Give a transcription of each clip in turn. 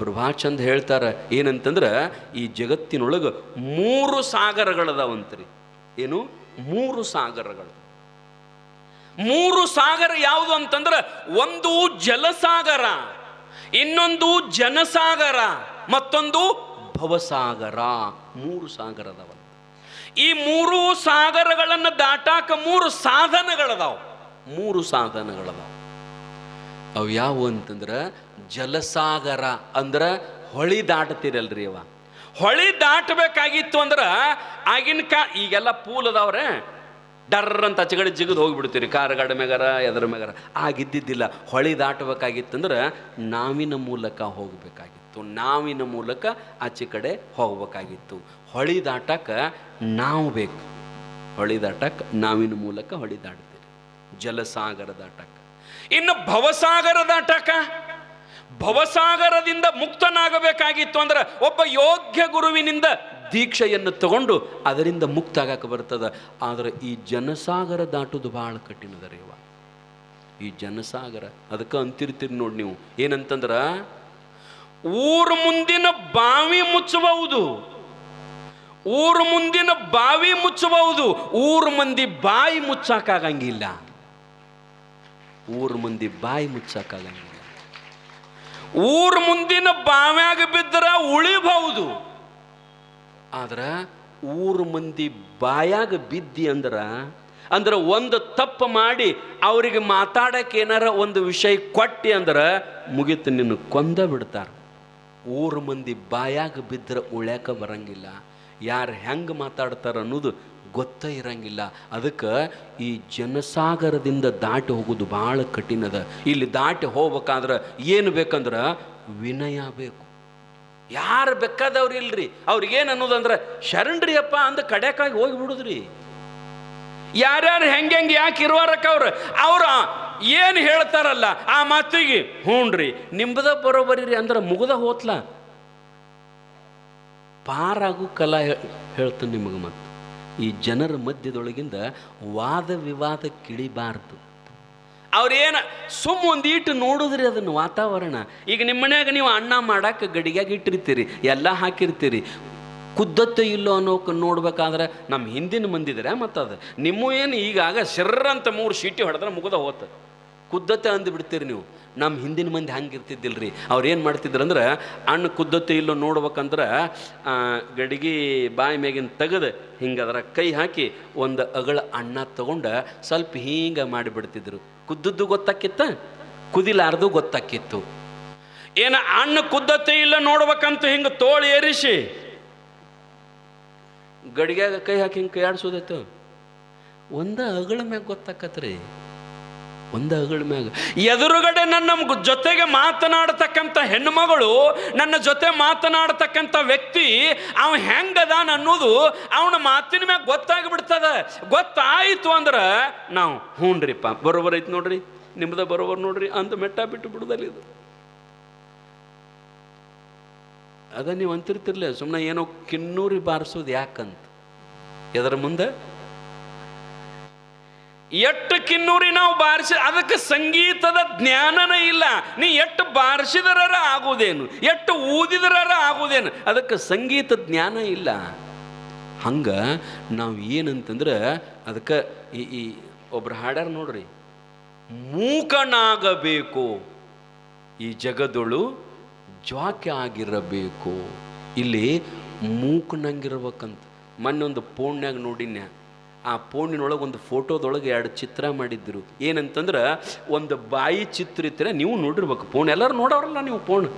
ಒಬ್ರು ಭಾಳ ಚಂದ ಹೇಳ್ತಾರ, ಏನಂತಂದ್ರೆ ಈ ಜಗತ್ತಿನೊಳಗೆ ಮೂರು ಸಾಗರಗಳದಾವಂತ್ರಿ. ಏನು? ಮೂರು ಸಾಗರಗಳು. ಮೂರು ಸಾಗರ ಯಾವುದು ಅಂತಂದ್ರೆ ಒಂದು ಜಲಸಾಗರ, ಇನ್ನೊಂದು ಜನಸಾಗರ, ಮತ್ತೊಂದು ಭವಸಾಗರ. ಮೂರು ಸಾಗರದವ. ಈ ಮೂರು ಸಾಗರಗಳನ್ನು ದಾಟಾಕ ಮೂರು ಸಾಧನಗಳದಾವ. ಮೂರು ಸಾಧನಗಳದಾವ. ಅವು ಯಾವುವು ಅಂತಂದ್ರೆ ಜಲಸಾಗರ ಅಂದ್ರೆ ಹೊಳಿ ದಾಟ್ತಿರಲ್ರಿ ಅವ. ಹೊಳಿ ದಾಟಬೇಕಾಗಿತ್ತು ಅಂದ್ರೆ ಆಗಿನ ಕಾ ಈಗೆಲ್ಲ ಪೂಲ್ ಅದಾವ್ರೆ. ಡರ್ ಅಂತ ಅಚ್ಚಗಡೆ ಜಿಗಿದು ಹೋಗಿಬಿಡ್ತೀರಿ, ಕಾರ್ ಮೇಗರ ಎದ್ರ ಮ್ಯಾಗಾರ. ಆಗಿದ್ದಿದ್ದಿಲ್ಲ, ಹೊಳಿ ದಾಟಬೇಕಾಗಿತ್ತಂದ್ರೆ ನಾವಿನ ಮೂಲಕ ಹೋಗಬೇಕಾಗಿತ್ತು, ನಾವಿನ ಮೂಲಕ ಆಚೆ ಕಡೆ ಹೋಗ್ಬೇಕಾಗಿತ್ತು. ಹೊಳಿ ದಾಟಕ ನಾವು ಬೇಕು. ಹೊಳಿ ದಾಟಕ್ಕೆ ನಾವಿನ ಮೂಲಕ ಹೊಳಿ ದಾಟ್ತೀರಿ. ಜಲಸಾಗರ ದಾಟಕ. ಇನ್ನು ಭವಸಾಗರ ದಾಟಕ ಭವಸಾಗರದಿಂದ ಮುಕ್ತನಾಗಬೇಕಾಗಿತ್ತು ಅಂದ್ರೆ ಒಬ್ಬ ಯೋಗ್ಯ ಗುರುವಿನಿಂದ ದೀಕ್ಷೆಯನ್ನು ತಗೊಂಡು ಅದರಿಂದ ಮುಕ್ತ ಆಗಕ್ಕೆ ಬರ್ತದೆ. ಆದರೆ ಈ ಜನಸಾಗರ ದಾಟುದು ಭಾಳ ಕಠಿಣದ ರೇವ ಈ ಜನಸಾಗರ, ಅದಕ್ಕೆ ಅಂತಿರ್ತೀರಿ ನೋಡಿ ನೀವು. ಏನಂತಂದ್ರ, ಊರು ಮುಂದಿನ ಬಾವಿ ಮುಚ್ಚಬಹುದು. ಊರು ಮುಂದಿನ ಬಾವಿ ಮುಚ್ಚಬಹುದು. ಊರು ಮಂದಿ ಬಾಯಿ ಮುಚ್ಚಾಕಾಗಂಗಿಲ್ಲ. ಊರು ಮಂದಿ ಬಾಯಿ ಮುಚ್ಚಾಕಾಗಂಗಿಲ್ಲ. ಊರ ಮುಂದಿನ ಬಾವ್ಯಾಗ ಬಿದ್ದರ ಉಳಿಬಹುದು. ಆದ್ರೆ ಊರ ಮಂದಿ ಬಾಯಾಗ ಬಿದ್ದಿ ಅಂದ್ರೆ ಅಂದ್ರೆ ಒಂದು ತಪ್ಪು ಮಾಡಿ ಅವರಿಗೆ ಮಾತಾಡಕ್ಕೆ ಏನಾರ ಒಂದು ವಿಷಯ ಕೊಟ್ಟಿ ಅಂದ್ರೆ ಮುಗಿತು ನಿನ್ನ ಕೊಂದ ಬಿಡ್ತಾರ. ಊರ ಮಂದಿ ಬಾಯಾಗ ಬಿದ್ದರೆ ಉಳ್ಯಾಕ ಬರಂಗಿಲ್ಲ. ಯಾರು ಹೆಂಗೆ ಮಾತಾಡ್ತಾರ ಅನ್ನೋದು ಗೊತ್ತೇ ಇರಂಗಿಲ್ಲ. ಅದಕ್ಕೆ ಈ ಜನಸಾಗರದಿಂದ ದಾಟಿ ಹೋಗೋದು ಭಾಳ ಕಠಿಣದ. ಇಲ್ಲಿ ದಾಟಿ ಹೋಗ್ಬೇಕಾದ್ರೆ ಏನು ಬೇಕಂದ್ರೆ ವಿನಯ ಬೇಕು. ಯಾರು ಬೇಕಾದವ್ರು ಇಲ್ರಿ? ಅವ್ರಿಗೇನು ಅನ್ನೋದಂದ್ರೆ ಶರಣ್ರಿ ಅಪ್ಪ ಅಂದ ಕಡೆಕಾಗಿ ಹೋಗಿಬಿಡುದ್ರಿ ಯಾರ್ಯಾರು ಹೆಂಗೆ ಹೆಂಗೆ ಯಾಕೆ ಇರುವಾರಕ್ಕ ಅವ್ರು? ಏನು ಹೇಳ್ತಾರಲ್ಲ ಆ ಮಾತಿಗೆ ಹ್ಞೂನ್ರಿ ನಿಂಬದ ಬರೋಬರಿ ಅಂದ್ರೆ ಮುಗ್ದ ಹೋತ್ಲ. ಪಾರಾಗು ಕಲಾ ಹೇಳ್ತಾನೆ ನಿಮಗೆ ಮತ್ತೆ ಈ ಜನರ ಮಧ್ಯದೊಳಗಿಂದ ವಾದ ವಿವಾದ ಕಿಳಿಬಾರ್ದು. ಅವ್ರೇನ ಸುಮ್ಮ ಒಂದು ಈಟು ನೋಡಿದ್ರಿ ಅದನ್ನು ವಾತಾವರಣ. ಈಗ ನಿಮ್ಮ ಮನ್ಯಾಗ ನೀವು ಅನ್ನ ಮಾಡಕ್ಕೆ ಗಡಿಗ್ಯಾಗ ಇಟ್ಟಿರ್ತೀರಿ, ಎಲ್ಲ ಹಾಕಿರ್ತೀರಿ. ಕುದ್ದತ್ತೆ ಇಲ್ಲೋ ಅನ್ನೋಕೆ ನೋಡ್ಬೇಕಾದ್ರೆ ನಮ್ಮ ಹಿಂದಿನ ಮಂದಿದ್ರೆ ಮತ್ತದು. ನಿಮ್ಮ ಏನು ಈಗಾಗ ಸಿರ್ರಂತ ಮೂರು ಶೀಟಿ ಹೊಡೆದ್ರೆ ಮುಗಿದ ಹೋತ. ಕುದ್ದತ್ತೆ ಅಂದು ಬಿಡ್ತೀರಿ ನೀವು. ನಮ್ಮ ಹಿಂದಿನ ಮಂದಿ ಹಂಗೆ ರೀ ಅವ್ರು ಏನು ಮಾಡ್ತಿದ್ರು ಅಂದ್ರೆ ಅಣ್ಣ ಕುದ್ದತೆ ಇಲ್ಲೋ ನೋಡ್ಬೇಕಂದ್ರೆ ಗಡಿಗೆ ಬಾಯಿ ಮೇಗಿನ ತೆಗೆದು ಹಿಂಗೆ ಅದರ ಕೈ ಹಾಕಿ ಒಂದು ಅಗಳ ಅಣ್ಣ ತಗೊಂಡು ಸ್ವಲ್ಪ ಹಿಂಗೆ ಮಾಡಿಬಿಡ್ತಿದ್ರು. ಕುದ್ದದ್ದು ಗೊತ್ತಾಕಿತ್ತ? ಕುದಿಲಾರ್ದು ಗೊತ್ತಾಕಿತ್ತು. ಏನ ಅಣ್ಣ ಕುದ್ದತೆ ಇಲ್ಲ ನೋಡ್ಬೇಕಂತ ಹಿಂಗೆ ತೋಳು ಏರಿಸಿ, ಗಡಿಗ್ಯಾಗ ಕೈ ಹಾಕಿ ಹಿಂಗೆ ಕೈ ಆಡ್ಸೋದೈತು ಒಂದ ಅಗಳ ಮ್ಯಾಗ ಗೊತ್ತಾಕತ್ರಿ. ಒಂದ ಮ್ಯಾಗ, ಎದುರುಗಡೆ ನನ್ನ ಜೊತೆಗೆ ಮಾತನಾಡತಕ್ಕಂಥ ಹೆಣ್ಣುಮಗಳು, ನನ್ನ ಜೊತೆ ಮಾತನಾಡತಕ್ಕಂಥ ವ್ಯಕ್ತಿ, ಅವ ಹೆಂಗದಾನ ಅನ್ನೋದು ಅವನ ಮಾತಿನ ಮ್ಯಾಗ ಗೊತ್ತಾಗ್ಬಿಡ್ತದ. ಗೊತ್ತಾಯಿತು ಅಂದ್ರೆ ನಾವು ಹ್ಞೂನ್ರಿಪ್ಪ ಬರೋಬರ್ ಐತೆ ನೋಡ್ರಿ, ನಿಮ್ದ ಬರೋಬರ್ ನೋಡ್ರಿ ಅಂತ ಮೆಟ್ಟ ಬಿಟ್ಟು ಬಿಡುದಲ್ಲ ಇದು. ಅದ ನೀವು ಅಂತಿರ್ತಿರ್ಲಿ ಸುಮ್ಮನೆ ಏನೋ ಕಿನ್ನೂರಿ ಬಾರಿಸೋದು ಯಾಕಂತ. ಎದರ ಮುಂದೆ ಎಷ್ಟು ಕಿನ್ನೂರಿ ನಾವು ಬಾರಿಸಿ, ಅದಕ್ಕೆ ಸಂಗೀತದ ಜ್ಞಾನನೇ ಇಲ್ಲ. ನೀ ಎಷ್ಟು ಬಾರಿಸಿದರ ಆಗುವುದೇನು? ಎಷ್ಟು ಊದಿದರ ಆಗುವುದೇನು? ಅದಕ್ಕೆ ಸಂಗೀತ ಜ್ಞಾನ ಇಲ್ಲ. ಹಂಗ ನಾವು ಏನಂತಂದ್ರೆ ಅದಕ್ಕೆ ಈ ಈ ಒಬ್ರು ಹಾಡ್ಯಾರ ನೋಡ್ರಿ, ಮೂಕನಾಗಬೇಕು. ಈ ಜಗದೊಳು ಜ್ವಾಕೆ ಆಗಿರಬೇಕು. ಇಲ್ಲಿ ಮೂಕನಂಗಿರ್ಬೇಕಂತ. ಮೊನ್ನೆ ಒಂದು ಪೋಣ್ಯಾಗ ನೋಡಿನ್ಯ ಆ ಫೋನಿನೊಳಗೆ ಒಂದು ಫೋಟೋದೊಳಗೆ ಎರಡು ಚಿತ್ರ ಮಾಡಿದ್ದರು ಏನಂತಂದ್ರೆ, ಒಂದು ಬಾಯಿ ಚಿತ್ರ ಇತ್ತರೆ ನೀವು ನೋಡಿರ್ಬೇಕು. ಫೋನ್ ಎಲ್ಲರೂ ನೋಡೋರಲ್ಲ ನೀವು ಫೋನ್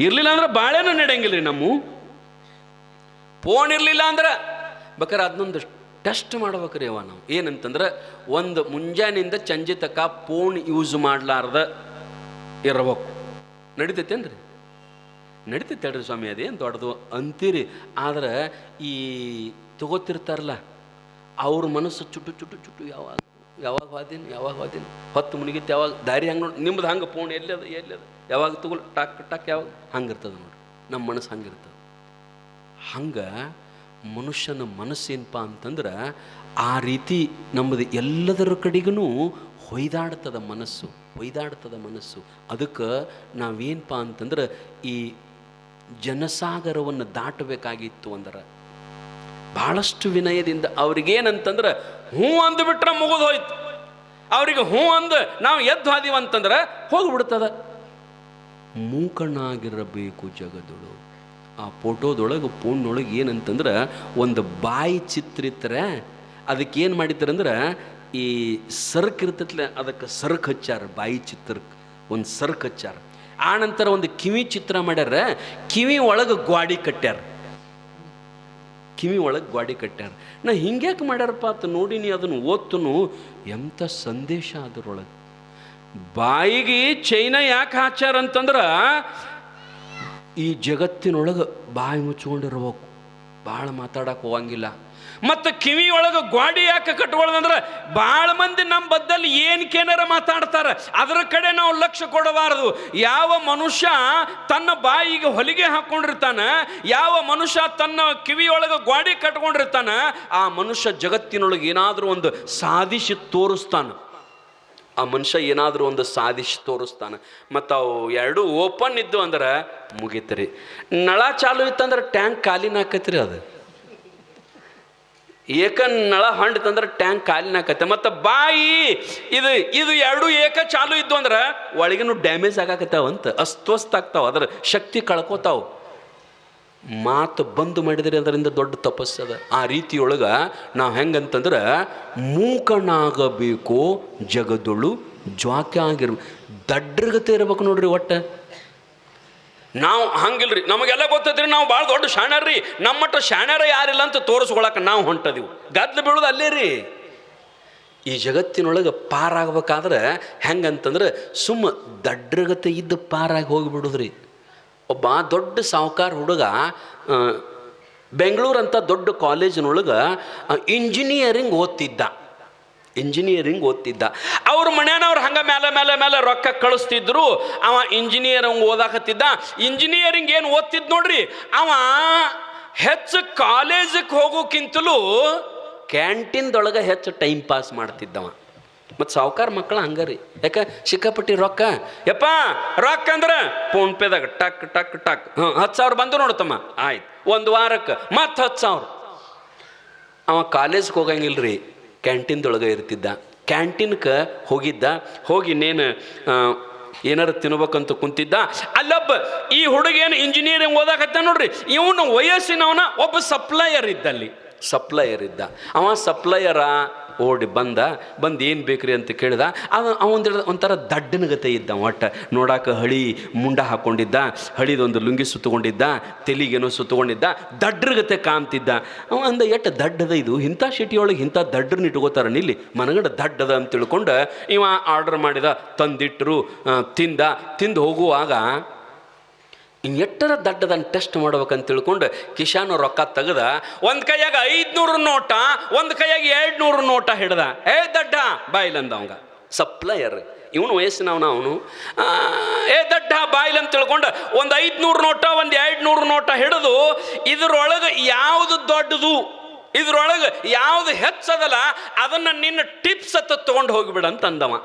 ಇರಲಿಲ್ಲ ಅಂದ್ರೆ ಬಾಳೆನ ನಡೆಯಂಗಿಲ್ಲ ರೀ ನಮ್ಮ. ಫೋನ್ ಇರಲಿಲ್ಲ ಅಂದ್ರೆ ಬೇಕಾದ್ರೆ ಅದನ್ನೊಂದು ಟೆಸ್ಟ್ ಮಾಡ್ಬೇಕ್ರಿ ಅವ ನಾವು. ಏನಂತಂದ್ರೆ, ಒಂದು ಮುಂಜಾನೆಯಿಂದ ಸಂಜೆ ತನಕ ಫೋನ್ ಯೂಸ್ ಮಾಡಲಾರ್ದ ಇರ್ಬೇಕು. ಅಂದ್ರೆ ನಡಿತೈತೆ ಹೇಳ್ರಿ ಸ್ವಾಮಿ, ಅದೇನು ದೊಡ್ಡದು ಅಂತೀರಿ. ಆದ್ರೆ ಈ ತಗೋತಿರ್ತಾರಲ್ಲ ಅವ್ರ ಮನಸ್ಸು ಚುಟ್ಟು ಚುಟ್ಟು ಚುಟ್ಟು ಯಾವಾಗ ಯಾವಾಗ ಹೋದೀನಿ ಯಾವಾಗ ಹೋದೀನಿ? ಹೊತ್ತು ಮುನಿಗಿತ್ತು ಯಾವಾಗ? ದಾರಿ ಹಂಗೆ ನೋಡಿ ನಿಮ್ದು ಹಂಗೆ ಫೋನ್ ಎಲ್ಲದ ಎಲ್ಲದ ಯಾವಾಗ ತಗೊಳ್ ಟಕ್ ಟಕ್ ಯಾವಾಗ? ಹಂಗಿರ್ತದೆ ನೋಡಿ. ನಮ್ಮ ಮನಸ್ಸು ಹಂಗಿರ್ತದೆ. ಹಂಗೆ ಮನುಷ್ಯನ ಮನಸ್ಸೇನಪ್ಪ ಅಂತಂದ್ರೆ ಆ ರೀತಿ ನಮ್ಮದು ಎಲ್ಲದರ ಕಡೆಗೂ ಹೊಯ್ದಾಡ್ತದ ಮನಸ್ಸು ಹೊಯ್ದಾಡ್ತದ ಮನಸ್ಸು. ಅದಕ್ಕೆ ನಾವೇನಪ್ಪ ಅಂತಂದ್ರೆ ಈ ಜನಸಾಗರವನ್ನು ದಾಟಬೇಕಾಗಿತ್ತು ಅಂದ್ರೆ. ಭಾಳಷ್ಟು ವಿನಯದಿಂದ ಅವ್ರಿಗೇನಂತಂದ್ರೆ ಹ್ಞೂ ಅಂದುಬಿಟ್ರೆ ಮುಗಿದು ಹೋಯ್ತು. ಅವ್ರಿಗೆ ಹ್ಞೂ ಅಂದು ನಾವು ಎದ್ದು ಹಾದೀವಿ ಅಂತಂದ್ರೆ ಹೋಗ್ಬಿಡ್ತದ. ಮೂಕಣ್ಣಾಗಿರಬೇಕು ಜಗದೊಳು. ಆ ಫೋಟೋದೊಳಗೆ ಫೋನ್ನೊಳಗೆ ಏನಂತಂದ್ರೆ ಒಂದು ಬಾಯಿ ಚಿತ್ರಿತ್ರೆ ಅದಕ್ಕೆ ಏನು ಮಾಡಿದ್ದಾರಂದ್ರೆ ಈ ಸರ್ಕ್ ಇರ್ತೈತ್ಲೆ, ಅದಕ್ಕೆ ಸರ್ಕ್ ಹಚ್ಚಾರ, ಬಾಯಿ ಚಿತ್ರಕ್ಕೆ ಒಂದು ಸರ್ಕ್ ಹಚ್ಚಾರ. ಆ ನಂತರ ಒಂದು ಕಿವಿ ಚಿತ್ರ ಮಾಡ್ಯಾರ, ಕಿವಿ ಒಳಗೆ ಗ್ವಾಡಿ ಕಟ್ಟ್ಯಾರ. ಕಿವಿ ಒಳಗೆ ಗ್ವಾಡಿ ಕಟ್ಟ್ಯಾರ. ನಾ ಹಿಂಗ್ಯಾಕೆ ಮಾಡ್ಯಾರಪ್ಪ ಅಂತ ನೋಡಿನಿ, ಅದನ್ನು ಓದ್ತನು ಎಂಥ ಸಂದೇಶ ಅದರೊಳಗೆ. ಬಾಯಿಗೆ ಚೈನ ಯಾಕೆ ಹಾಚಾರ ಅಂತಂದ್ರೆ ಈ ಜಗತ್ತಿನೊಳಗೆ ಬಾಯಿ ಮುಚ್ಕೊಂಡಿರ್ಬೇಕು. ಭಾಳ ಮಾತಾಡಕ್ಕೆ ಹೋಗಂಗಿಲ್ಲ. ಮತ್ತು ಕಿವಿ ಒಳಗೆ ಗ್ವಾಡಿ ಯಾಕೆ ಕಟ್ಕೊಳ್ಳೋದಂದ್ರೆ ಭಾಳ ಮಂದಿ ನಮ್ಮ ಬದ್ದಲ್ಲಿ ಏನಕ್ಕೇನಾರ ಮಾತಾಡ್ತಾರೆ, ಅದರ ಕಡೆ ನಾವು ಲಕ್ಷ್ಯ ಕೊಡಬಾರದು. ಯಾವ ಮನುಷ್ಯ ತನ್ನ ಬಾಯಿಗೆ ಹೊಲಿಗೆ ಹಾಕ್ಕೊಂಡಿರ್ತಾನೆ ಯಾವ ಮನುಷ್ಯ ತನ್ನ ಕಿವಿಯೊಳಗೆ ಗ್ವಾಡಿ ಕಟ್ಕೊಂಡಿರ್ತಾನೆ, ಆ ಮನುಷ್ಯ ಜಗತ್ತಿನೊಳಗೆ ಏನಾದರೂ ಒಂದು ಸಾಧಿಸಿ ತೋರಿಸ್ತಾನೆ. ಆ ಮನುಷ್ಯ ಏನಾದರೂ ಒಂದು ಸಾಧಿಸಿ ತೋರಿಸ್ತಾನೆ. ಮತ್ತು ಅವು ಎರಡು ಓಪನ್ ಇದ್ದು ಅಂದ್ರೆ ಮುಗೀತರಿ. ನಳ ಚಾಲು ಇತ್ತಂದ್ರೆ ಟ್ಯಾಂಕ್ ಖಾಲಿನ ಆಕೈತ್ರಿ ಅದು. ಏಕ ನಳ ಹೊಂಡಿತಂದ್ರೆ ಟ್ಯಾಂಕ್ ಕಾಲಿನ ಆಕತ್ತೆ ಮತ್ತು ಬಾಯಿ, ಇದು ಇದು ಎರಡು ಏಕ ಚಾಲು ಇದ್ದು ಅಂದ್ರೆ ಒಳಗಿನೂ ಡ್ಯಾಮೇಜ್ ಆಗಾಕತ್ತಾವ ಅಂತ. ಅಸ್ವಸ್ಥ ಆಗ್ತಾವ, ಅದರ ಶಕ್ತಿ ಕಳ್ಕೊತಾವ. ಮಾತು ಬಂದು ಮಾಡಿದರೆ ಅದರಿಂದ ದೊಡ್ಡ ತಪಸ್ಸದ ಆ ರೀತಿಯೊಳಗೆ ನಾವು ಹೆಂಗಂತಂದ್ರೆ ಮೂಕನಾಗಬೇಕು, ಜಗದೊಳು ಜ್ವಾಕ್ಯ ಆಗಿರ್ಬೇಕು ದಡ್ರಗತೆ ಇರ್ಬೇಕು ನೋಡ್ರಿ ಒಟ್ಟು. ನಾವು ಹಂಗಿಲ್ರಿ. ನಮಗೆಲ್ಲ ಗೊತ್ತೈತ್ರಿ ನಾವು ಭಾಳ ದೊಡ್ಡ ಶಾಣ್ಯಾರ್ರಿ ನಮ್ಮ ಮಟ್ಟ ಶಾಣ್ಯಾರ ಯಾರಿಲ್ಲ ಅಂತ ತೋರಿಸ್ಕೊಳಕ್ಕೆ ನಾವು ಹೊಂಟದಿವು. ಗದ್ದಲು ಬೀಳೋದು ಅಲ್ಲೇ ರೀ. ಈ ಜಗತ್ತಿನೊಳಗೆ ಪಾರಾಗಬೇಕಾದ್ರೆ ಹೆಂಗಂತಂದ್ರೆ ಸುಮ್ಮ ದಡ್ರಗತೆ ಇದ್ದ ಪಾರಾಗಿ ಹೋಗಿಬಿಡುದ್ರಿ. ಒಬ್ಬ ದೊಡ್ಡ ಸಾಹುಕಾರ ಹುಡುಗ ಬೆಂಗಳೂರಂಥ ದೊಡ್ಡ ಕಾಲೇಜಿನೊಳಗೆ ಇಂಜಿನಿಯರಿಂಗ್ ಓದ್ತಿದ್ದ. ಇಂಜಿನಿಯರಿಂಗ್ ಓದ್ತಿದ್ದ. ಅವ್ರ ಮನೆಯವ್ರು ಹಂಗೆ ಮೇಲೆ ಮೇಲೆ ಮೇಲೆ ರೊಕ್ಕ ಕಳಿಸ್ತಿದ್ರು, ಅವ ಇಂಜಿನಿಯರಿಂಗ್ ಓದಾಕತ್ತಿದ್ದ. ಇಂಜಿನಿಯರಿಂಗ್ ಏನು ಓದ್ತಿದ್ ನೋಡ್ರಿ, ಅವ ಹೆಚ್ಚು ಕಾಲೇಜಿಗೆ ಹೋಗೋಕ್ಕಿಂತಲೂ ಕ್ಯಾಂಟೀನ್ದೊಳಗೆ ಹೆಚ್ಚು ಟೈಮ್ ಪಾಸ್ ಮಾಡ್ತಿದ್ದವ. ಮತ್ತು ಸಾವುಕಾರ ಮಕ್ಕಳು ಹಂಗರಿ ಯಾಕೆ? ಸಿಕ್ಕಾಪಟ್ಟಿ ರೊಕ್ಕ. ಯಪ್ಪ, ರೊಕ್ಕ ಅಂದ್ರೆ ಫೋನ್ಪೇದಾಗ ಟಕ್ ಟಕ್ ಟಕ್. ಹ್ಞೂ ಹತ್ತು ಸಾವಿರ ಬಂದು ನೋಡ್ತಮ್ಮ ಆಯ್ತು. ಒಂದು ವಾರಕ್ಕೆ ಮತ್ತೆ ಹತ್ತು ಸಾವಿರ. ಅವ ಕಾಲೇಜ್ಗೆ ಹೋಗಂಗಿಲ್ಲ ರೀ ಕ್ಯಾಂಟೀನ್ದೊಳಗೆ ಇರ್ತಿದ್ದ. ಕ್ಯಾಂಟೀನ್ಗೆ ಹೋಗಿದ್ದ. ಹೋಗಿ ಇನ್ನೇನು ಏನಾರು ತಿನ್ಬೇಕಂತ ಕುಂತಿದ್ದ. ಅಲ್ಲೊಬ್ಬ ಈ ಹುಡುಗೇನು ಇಂಜಿನಿಯರಿಂಗ್ ಓದಾಕತ್ತ ನೋಡ್ರಿ. ಇವನು ವಯಸ್ಸಿನವನ ಒಬ್ಬ ಸಪ್ಲೈಯರ್ ಇದ್ದಲ್ಲಿ. ಸಪ್ಲೈಯರ್ ಇದ್ದ. ಅವ ಸಪ್ಲೈಯರ ಓಡಿ ಬಂದ, ಬಂದು ಏನು ಬೇಕ್ರಿ ಅಂತ ಕೇಳಿದ, ಅವ ಅವಂದ ಒಂಥರ ದಡ್ಡನಗತೆ ಇದ್ದ ಒಟ್ಟು. ನೋಡಾಕ ಹಳಿ ಮುಂಡ ಹಾಕ್ಕೊಂಡಿದ್ದ ಹಳಿದೊಂದು ಲುಂಗಿ ಸುತ್ತಕೊಂಡಿದ್ದ ತೆಲಿಗೇನೋ ಸುತ್ತಕೊಂಡಿದ್ದ ದಡ್ರಗತೆ ಕಾಣ್ತಿದ್ದ. ಅವ ಅಂದ, ಎಟ್ಟು ದಡ್ಡದ ಇದು? ಇಂಥ ಸಿಟಿಯೊಳಗೆ ಇಂಥ ದಡ್ಡ್ರನ್ನ ಇಟ್ಕೋತಾರ ನಿಲ್ಲಿ. ಮನಗಡ ದಡ್ಡದ ಅಂತ ತಿಳ್ಕೊಂಡು, ಇವ ಆರ್ಡರ್ ಮಾಡಿದ ತಂದಿಟ್ಟರು ತಿಂದ, ತಿಂದು ಹೋಗುವಾಗ ಇನ್ನು ಎಟ್ಟರ ದಡ್ಡದನ್ನು ಟೆಸ್ಟ್ ಮಾಡ್ಬೇಕಂತ ತಿಳ್ಕೊಂಡು ಕಿಶಾನು ರೊಕ್ಕ ತೆಗೆದ ಒಂದು ಕೈಯಾಗ ಐದುನೂರು ನೋಟ, ಒಂದು ಕೈಯಾಗ ಎರಡು ನೂರು ನೋಟ ಹಿಡ್ದ. ಏ ದಡ್ಡ, ಬಾಯಿಲಂದ ಅವಂಗ. ಸಪ್ಲೈಯರ್ ಇವನು ವಯಸ್ಸಿನವನ ಅವನು. ಏ ದಡ್ಡ ಬಾಯಿಲ್ ಅಂತ ತಿಳ್ಕೊಂಡು ಒಂದು ಐದುನೂರು ನೋಟ, ಒಂದು ಎರಡು ನೂರು ನೋಟ ಹಿಡಿದು ಇದರೊಳಗೆ ಯಾವುದು ದೊಡ್ಡದು, ಇದ್ರೊಳಗೆ ಯಾವುದು ಹೆಚ್ಚದಲ್ಲ, ಅದನ್ನು ನಿನ್ನ ಟಿಪ್ಸ್ ಹತ್ತ ತೊಗೊಂಡು ಹೋಗಿಬಿಡ ಅಂತ ಅಂದವ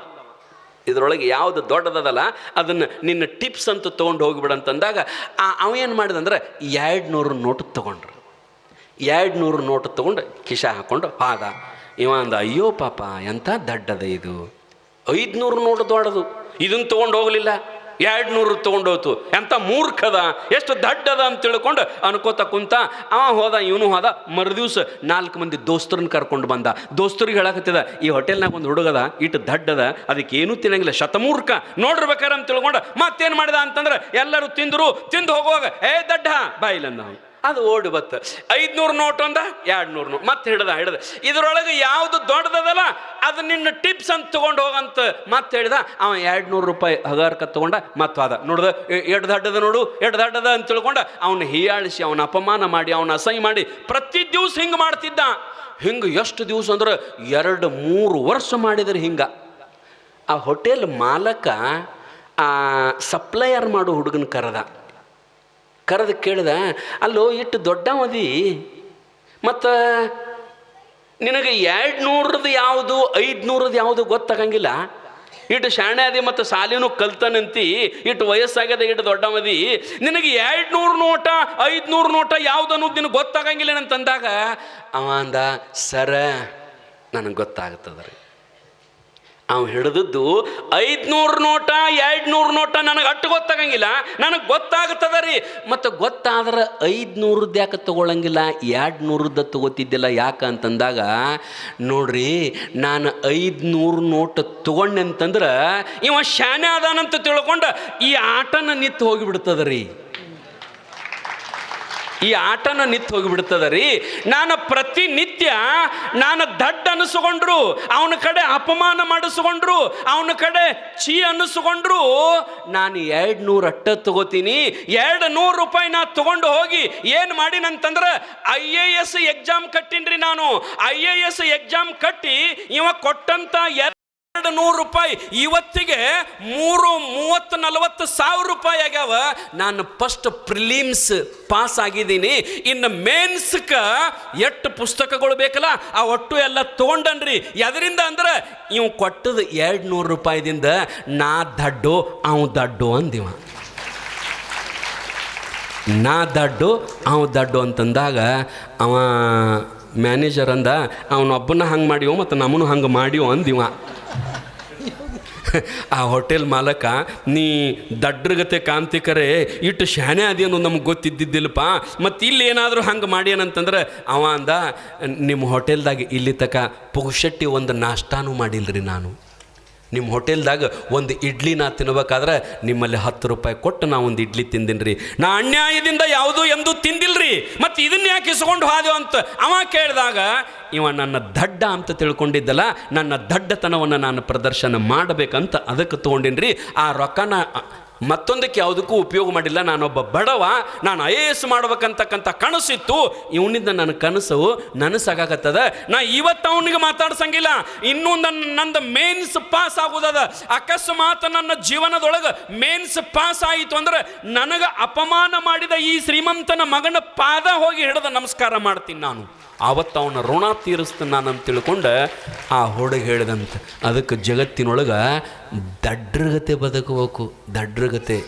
ಇದರೊಳಗೆ ಯಾವುದು ದೊಡ್ಡದದಲ್ಲ, ಅದನ್ನು ನಿನ್ನ ಟಿಪ್ಸ್ ಅಂತ ತೊಗೊಂಡು ಹೋಗಿಬಿಡಂತಂದಾಗ ಆ ಅವ ಏನು ಮಾಡಿದಂದ್ರೆ ಎರಡು ನೂರು ನೋಟು ತೊಗೊಂಡ್ರು. ಎರಡು ನೂರು ನೋಟು ತೊಗೊಂಡು ಕಿಶ ಹಾಕ್ಕೊಂಡು ಪಾದ ಇವ ಅಂದ, ಅಯ್ಯೋ ಪಾಪ ಎಂಥ ದಡ್ಡದ ಇದು. ಐದುನೂರು ನೋಟು ದೊಡ್ಡದು. ಇದನ್ನು ತೊಗೊಂಡು ಹೋಗಲಿಲ್ಲ. ಎರಡು ನೂರು ತೊಗೊಂಡೋತು ಎಂಥ ಮೂರ್ಖದ, ಎಷ್ಟು ದಡ್ಡದ ಅಂತ ತಿಳ್ಕೊಂಡು ಅನ್ಕೋತ ಕುಂತ, ಅವ ಹೋದ, ಇವನು ಹೋದ, ಮರುದಿವ್ಸ ನಾಲ್ಕು ಮಂದಿ ದೋಸ್ತರನ್ನ ಕರ್ಕೊಂಡು ಬಂದ. ದೋಸ್ತರಿಗೆ ಹೇಳಕತ್ತಿದ, ಈ ಹೋಟೆಲ್ನಾಗ ಒಂದು ಹುಡುಗದ ಇಟ್ಟು ದಡ್ಡದ ಅದಕ್ಕೆ ಏನೂ ತಿನ್ನಂಗಿಲ್ಲ, ಶತಮೂರ್ಖ. ನೋಡಿರ್ಬೇಕಾರೆ ಅಂತ ತಿಳ್ಕೊಂಡು ಮತ್ತೇನು ಮಾಡಿದ ಅಂತಂದ್ರೆ ಎಲ್ಲರೂ ತಿಂದರು, ತಿಂದು ಹೋಗುವಾಗ, ಏ ದಡ್ಡ ಬಾಯಿಲಂದ ಅದು ಓಡಿ ಬತ್ತ. ಐದ್ನೂರು ನೋಟ್ ಒಂದ ಎರಡು ನೂರು ನೋಟ್. ಮತ್ತೆ ಹಿಡ್ದ ಹಿಡ್ದ. ಇದರೊಳಗೆ ಯಾವುದು ದೊಡ್ಡದಲ್ಲ ಅದು ನಿನ್ನ ಟಿಪ್ಸ್ ಅಂತ ತೊಗೊಂಡು ಹೋಗಂತ ಮತ್ತೆ ಹೇಳಿದ, ಅವ ಎರಡು ನೂರು ರೂಪಾಯಿ ಹಗಾರಕ ತೊಗೊಂಡ ಮತ್ತು ಅದ ನೋಡ್ದ ಎಡ್ ದಡ್ಡದ ನೋಡು ಎಡ್ ದಡ್ಡದ ಅಂತ ತಿಳ್ಕೊಂಡ, ಅವನ ಹೀಯಾಳಿಸಿ, ಅವನ ಅಪಮಾನ ಮಾಡಿ, ಅವನ ಅಸಹ್ಯ ಮಾಡಿ ಪ್ರತಿ ದಿವಸ ಹಿಂಗೆ ಮಾಡ್ತಿದ್ದ. ಹಿಂಗೆ ಎಷ್ಟು ದಿವಸ ಅಂದ್ರೆ ಎರಡು, ಮೂರು ವರ್ಷ ಮಾಡಿದ್ರೆ ಹಿಂಗೆ. ಆ ಹೋಟೆಲ್ ಮಾಲಕ ಆ ಸಪ್ಲೈಯರ್ ಮಾಡೋ ಹುಡುಗನ ಕರೆದ. ಕರೆದು ಕೇಳ್ದ, ಅಲ್ಲೋ ಇಟ್ಟು ದೊಡ್ಡ ಮದಿ ಮತ್ತು ನಿನಗೆ ಎರಡು ನೂರದ್ದು ಯಾವುದು, ಐದುನೂರದ್ದು ಯಾವುದು ಗೊತ್ತಾಗಂಗಿಲ್ಲ. ಇಟ್ಟು ಶಾಣ್ಯಾದಿ ಮತ್ತು ಸಾಲಿನೂ ಕಲ್ತನಂತಿ ಇಟ್ಟು ವಯಸ್ಸಾಗ್ಯದ ಇಟ್ಟು ದೊಡ್ಡವದಿ ನಿನಗೆ ಎರಡು ನೂರು ನೋಟ, ಐದುನೂರು ನೋಟ ಯಾವುದು ಅನ್ನೋದು ನಿನಗೆ ಗೊತ್ತಾಗಂಗಿಲ್ಲ ಅಂತಂದಾಗ ಅವ ಅಂದ, ಸರ, ನನಗೆ ಗೊತ್ತಾಗ್ತದ ರೀ ಅವ ಹಿಡಿದದ್ದು ಐದ್ನೂರು ನೋಟ ಎರಡು ನೂರು ನೋಟ ನನಗೆ ಅಟ್ಟು ಗೊತ್ತಾಗಂಗಿಲ್ಲ. ನನಗೆ ಗೊತ್ತಾಗ್ತದ ರೀ. ಮತ್ತು ಗೊತ್ತಾದ್ರೆ ಐದುನೂರದ್ದು ಯಾಕೆ ತಗೊಳಂಗಿಲ್ಲ ಎರಡು ನೂರದ್ದು ತಗೋತಿದ್ದಿಲ್ಲ ಯಾಕೆ ಅಂತಂದಾಗ, ನೋಡ್ರಿ, ನಾನು ಐದುನೂರು ನೋಟ ತಗೊಂಡೆ ಅಂತಂದ್ರೆ ಇವ ಶಾನೆ ಅದಾನಂತ ತಿಳ್ಕೊಂಡು ಈ ಆಟನ ನಿತ್ತು ಹೋಗಿಬಿಡ್ತದ ರೀ. ಈ ಆಟನ ನಿತ್ತು ಹೋಗಿಬಿಡ್ತದ ರೀ ನಾನು ಪ್ರತಿನಿತ್ಯ ನಾನು ದಡ್ಡ ಅನಿಸ್ಕೊಂಡ್ರು, ಅವನ ಕಡೆ ಅಪಮಾನ ಮಾಡಿಸ್ಕೊಂಡ್ರು, ಅವನ ಕಡೆ ಚೀ ಅನ್ನಿಸ್ಕೊಂಡ್ರು ನಾನು ಎರಡು ನೂರು ಅಟ್ಟ ತಗೋತೀನಿ ಎರಡು ನೂರು ರೂಪಾಯಿ ನಾ ತಗೊಂಡು ಹೋಗಿ ಏನು ಮಾಡಿನಂತಂದ್ರೆ ಐ ಎ ಎಸ್ ಎಕ್ಸಾಮ್ ಕಟ್ಟಿನ್ರಿ ನಾನು. ಐ ಎ ಎಸ್ ಎಕ್ಸಾಮ್ ಕಟ್ಟಿ ಇವ ಕೊಟ್ಟಂತ ಎರಡು ನೂರು ರೂಪಾಯಿ. ಇವತ್ತಿಗೆ ಮೂರು ಮೂವತ್ತು ನಲವತ್ತು ಸಾವಿರ ರೂಪಾಯಿ ಆಗ್ಯಾವ. ನಾನು ಫಸ್ಟ್ ಪ್ರಿಲಿಮ್ಸ್ ಪಾಸ್ ಆಗಿದ್ದೀನಿ. ಇನ್ನು ಮೇನ್ಸ್ಕ ಎಷ್ಟು ಪುಸ್ತಕಗಳು ಬೇಕಲ್ಲ, ಆ ಒಟ್ಟು ಎಲ್ಲ ತೊಗೊಂಡನ್ರಿ. ಎದರಿಂದ ಅಂದ್ರೆ, ಇವ್ ಕೊಟ್ಟದ ಎರಡು ನೂರು ರೂಪಾಯಿದಿಂದ ನಾ ದಡ್ಡು, ಅವ್ ದಡ್ಡು ಅಂದಿವ. ನಾ ದಡ್ಡು, ಅವ ದಡ್ಡು ಅಂತಂದಾಗ ಅವ ಮ್ಯಾನೇಜರ್ ಅಂದ, ಅವನೊಬ್ಬನ ಹಂಗೆ ಮಾಡಿವ ಮತ್ತು ನಮ್ಮನ್ನು ಹಂಗೆ ಮಾಡಿವ ಅಂದಿವ. ಆ ಹೋಟೆಲ್ ಮಾಲಕ, ನೀ ದಡ್ರಗತೆ ಕಾಂತಿಕರೆ, ಇಟ್ಟು ಶಾನೆ ಅದಿ ಅನ್ನೋದು ನಮ್ಗೆ ಗೊತ್ತಿದ್ದಿದ್ದಿಲ್ಲಪ್ಪ ಮತ್ತು ಇಲ್ಲಿ ಏನಾದರೂ ಹಂಗೆ ಮಾಡ್ಯಾನಂತಂದ್ರೆ ಅವ ಅಂದ, ನಿಮ್ಮ ಹೋಟೆಲ್ದಾಗ ಇಲ್ಲಿ ತಕ ಪುಗ್ಶೆಟ್ಟಿ ಒಂದು ನಾಷ್ಟಾನೂ ಮಾಡಿಲ್ರಿ ನಾನು. ನಿಮ್ಮ ಹೋಟೆಲ್ದಾಗ ಒಂದು ಇಡ್ಲಿ ನಾ ತಿನ್ಬೇಕಾದ್ರೆ ನಿಮ್ಮಲ್ಲಿ ಹತ್ತು ರೂಪಾಯಿ ಕೊಟ್ಟು ನಾ ಒಂದು ಇಡ್ಲಿ ತಿಂದಿನಿ ರೀ ನಾ ಅನ್ಯಾಯದಿಂದ ಯಾವುದೂ ಎಂದೂ ತಿಂದಿಲ್ರಿ. ಮತ್ತು ಇದನ್ನ ಯಾಕೆ ಇಸ್ಕೊಂಡು ಹಾದೆವು ಅಂತ ಅವ ಕೇಳಿದಾಗ, ಇವ ನನ್ನ ದಡ್ಡ ಅಂತ ತಿಳ್ಕೊಂಡಿದ್ದಲ್ಲ, ನನ್ನ ದಡ್ಡತನವನ್ನು ನಾನು ಪ್ರದರ್ಶನ ಮಾಡಬೇಕಂತ ಅದಕ್ಕೆ ತೊಗೊಂಡಿನ್ರಿ. ಆ ರೊಕ್ಕನ ಮತ್ತೊಂದಕ್ಕೆ ಯಾವುದಕ್ಕೂ ಉಪಯೋಗ ಮಾಡಿಲ್ಲ. ನಾನೊಬ್ಬ ಬಡವ, ನಾನು ಐ ಎ ಎಸ್ ಮಾಡ್ಬೇಕಂತಕ್ಕಂಥ ಕನಸಿತ್ತು. ಇವನಿಂದ ನನ್ನ ಕನಸು ನನಸಾಗತ್ತದ ನಾ ಇವತ್ತು ಅವನಿಗೆ ಮಾತಾಡ್ಸಂಗಿಲ್ಲ. ಇನ್ನೊಂದು ನಂದು ಮೇನ್ಸ್ ಪಾಸ್ ಆಗೋದದ. ಅಕಸ್ಮಾತ್ ನನ್ನ ಜೀವನದೊಳಗೆ ಮೇನ್ಸ್ ಪಾಸ್ ಆಯಿತು ಅಂದ್ರೆ ನನಗೆ ಅಪಮಾನ ಮಾಡಿದ ಈ ಶ್ರೀಮಂತನ ಮಗನ ಪಾದ ಹೋಗಿ ಹಿಡಿದು ನಮಸ್ಕಾರ ಮಾಡ್ತೀನಿ ನಾನು. ಆವತ್ತು ಅವನ ಋಣ ತೀರಿಸ್ತೀನಿ ನಾನು ಅಂತ ತಿಳ್ಕೊಂಡು, ಆ ಹುಡುಗ ಹೇಳಿದಂತೆ, ಅದಕ್ಕೆ ಜಗತ್ತಿನೊಳಗೆ ದಡ್ರಗತೆ ಬದುಕಬೇಕು, ದಡ್ರಗತೆ